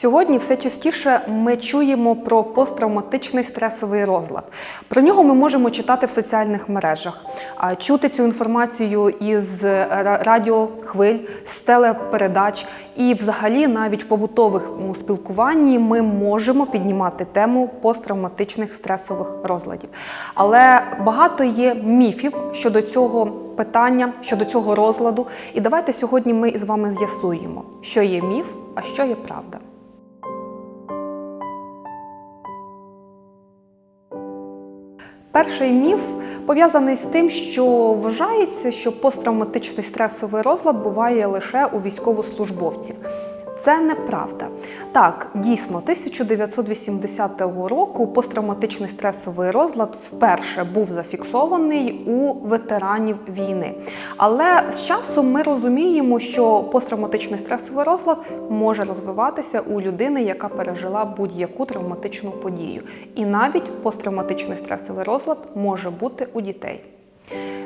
Сьогодні все частіше ми чуємо про посттравматичний стресовий розлад. Про нього ми можемо читати в соціальних мережах, чути цю інформацію із радіохвиль, з телепередач. І, взагалі, навіть в побутовому спілкуванні ми можемо піднімати тему посттравматичних стресових розладів. Але багато є міфів щодо цього питання, щодо цього розладу. І давайте сьогодні ми із вами з'ясуємо, що є міф, а що є правда. Перший міф пов'язаний з тим, що вважається, що посттравматичний стресовий розлад буває лише у військовослужбовців. Це неправда. Так, дійсно, 1980 року посттравматичний стресовий розлад вперше був зафіксований у ветеранів війни. Але з часом ми розуміємо, що посттравматичний стресовий розлад може розвиватися у людини, яка пережила будь-яку травматичну подію. І навіть посттравматичний стресовий розлад може бути у дітей.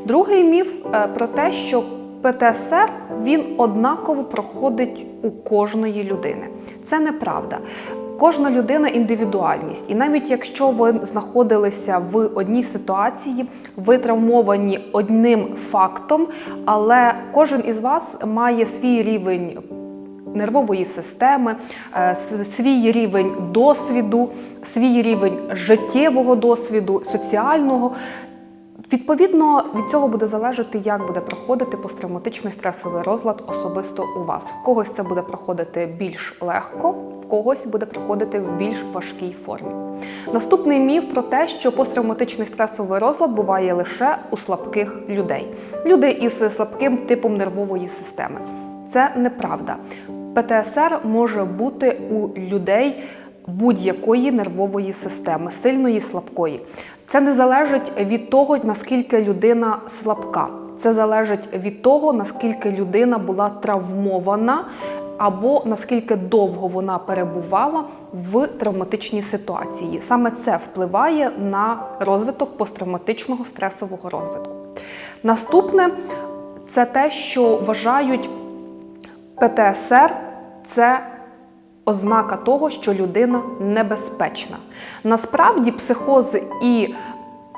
Другий міф е, про те, що ПТСР він однаково проходить у кожної людини. Це неправда. Кожна людина індивідуальність, і навіть якщо ви знаходилися в одній ситуації, ви травмовані одним фактом, але кожен із вас має свій рівень нервової системи, е, свій рівень досвіду, свій рівень життєвого досвіду, соціального. Відповідно, від цього буде залежати, як буде проходити посттравматичний стресовий розлад особисто у вас. В когось це буде проходити більш легко, в когось буде проходити в більш важкій формі. Наступний міф про те, що посттравматичний стресовий розлад буває лише у слабких людей, люди із слабким типом нервової системи. Це неправда. ПТСР може бути у людей будь-якої нервової системи, сильної, слабкої. Це не залежить від того, наскільки людина слабка. Це залежить від того, наскільки людина була травмована, або наскільки довго вона перебувала в травматичній ситуації. Саме це впливає на розвиток посттравматичного стресового розвитку. Наступне це те, що вважають ПТСР це ознака того, що людина небезпечна. Насправді, психоз і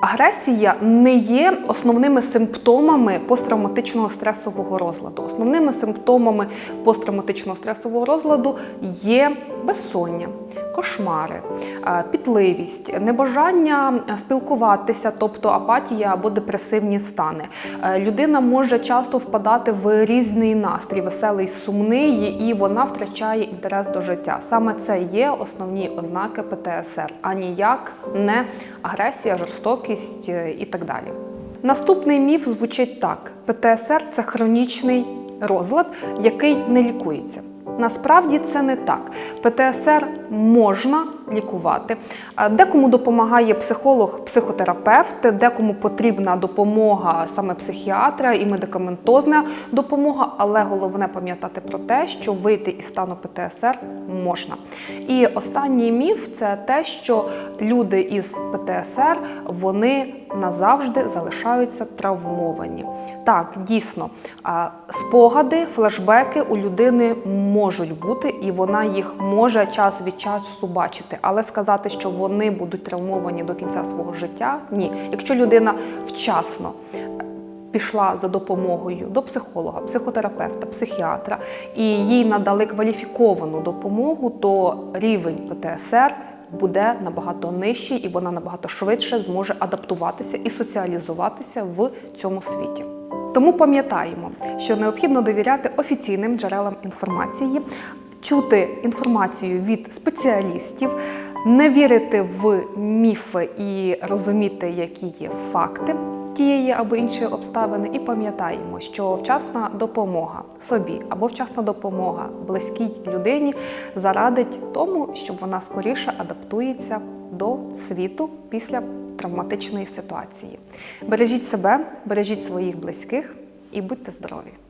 агресія не є основними симптомами посттравматичного стресового розладу. Основними симптомами посттравматичного стресового розладу є безсоння, кошмари, е, пітливість, небажання спілкуватися, тобто апатія або депресивні стани. Е, Людина може часто впадати в різний настрій, веселий, сумний, і вона втрачає інтерес до життя. Саме це є основні ознаки ПТСР, а ніяк не агресія, жорстокість е, і так далі. Наступний міф звучить так: ПТСР це хронічний розлад, який не лікується. Насправді це не так. ПТСР можна лікувати. Е, Декому допомагає психолог, психотерапевт, декому потрібна допомога саме психіатра і медикаментозна допомога, але головне пам'ятати про те, що вийти із стану ПТСР можна. І останній міф це те, що люди із ПТСР вони назавжди залишаються травмовані. Так, дійсно, спогади, флешбеки у людини можуть бути, і вона їх може час від часу бачити. Але сказати, що вони будуть травмовані до кінця свого життя, ні. Якщо людина вчасно пішла за допомогою до психолога, психотерапевта, психіатра, і їй надали кваліфіковану допомогу, то рівень ПТСР буде набагато нижчий, і вона набагато швидше зможе адаптуватися і соціалізуватися в цьому світі. Тому пам'ятаємо, що необхідно довіряти офіційним джерелам інформації, чути інформацію від спеціалістів, не вірити в міфи і розуміти, які є факти тієї або іншої обставини, і пам'ятаємо, що вчасна допомога собі або вчасна допомога близькій людині зарадить тому, щоб вона скоріше адаптується до світу після травматичної ситуації. Бережіть себе, бережіть своїх близьких і будьте здорові!